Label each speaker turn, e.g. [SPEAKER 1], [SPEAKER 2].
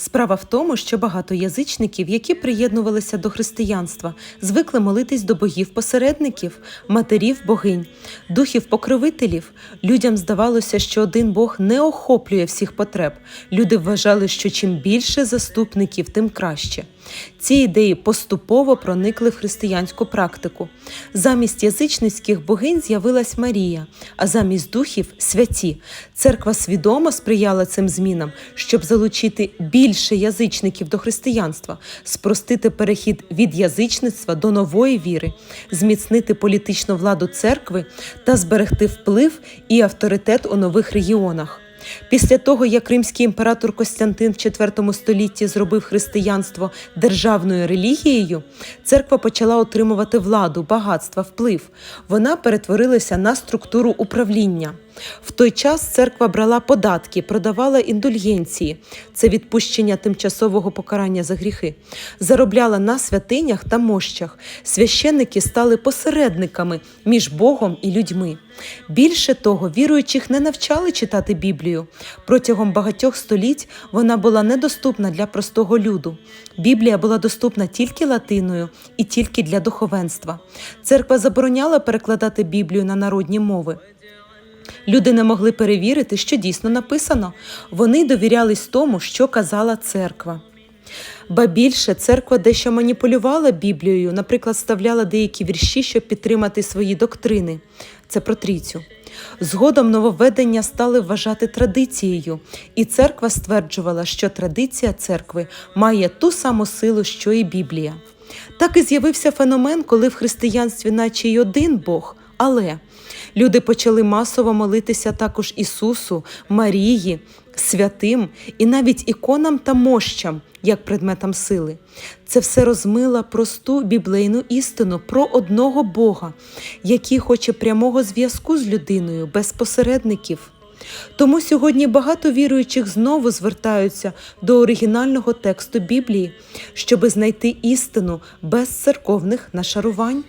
[SPEAKER 1] Справа в тому, що багато язичників, які приєднувалися до християнства, звикли молитись до богів-посередників, матерів богинь, духів-покровителів. Людям здавалося, що один Бог не охоплює всіх потреб. Люди вважали, що чим більше заступників, тим краще. Ці ідеї поступово проникли в християнську практику. Замість язичницьких богинь з'явилась Марія, а замість духів святі. Церква свідомо сприяла цим змінам, щоб залучити більше язичників до християнства, спростити перехід від язичництва до нової віри, зміцнити політичну владу церкви та зберегти вплив і авторитет у нових регіонах. Після того, як римський імператор Костянтин в IV столітті зробив християнство державною релігією, церква почала отримувати владу, багатства, вплив. Вона перетворилася на структуру управління. В той час церква брала податки, продавала індульгенції це відпущення тимчасового покарання за гріхи, заробляла на святинях та мощах. Священники стали посередниками між Богом і людьми. Більше того, віруючих не навчали читати Біблію. Протягом багатьох століть вона була недоступна для простого люду. Біблія була доступна тільки латиною і тільки для духовенства. Церква забороняла перекладати Біблію на народні мови. Люди не могли перевірити, що дійсно написано. Вони довірялись тому, що казала церква. Ба більше церква дещо маніпулювала Біблією, наприклад, ставляла деякі вірші, щоб підтримати свої доктрини. Це про трійцю. Згодом нововведення стали вважати традицією, і церква стверджувала, що традиція церкви має ту саму силу, що і Біблія. Так і з'явився феномен, коли в християнстві, наче й один Бог, але люди почали масово молитися також Ісусу, Марії, святим і навіть іконам та мощам, як предметам сили. Це все розмила просту біблейну істину про одного Бога, який хоче прямого зв'язку з людиною без посередників. Тому сьогодні багато віруючих знову звертаються до оригінального тексту Біблії, щоби знайти істину без церковних нашарувань.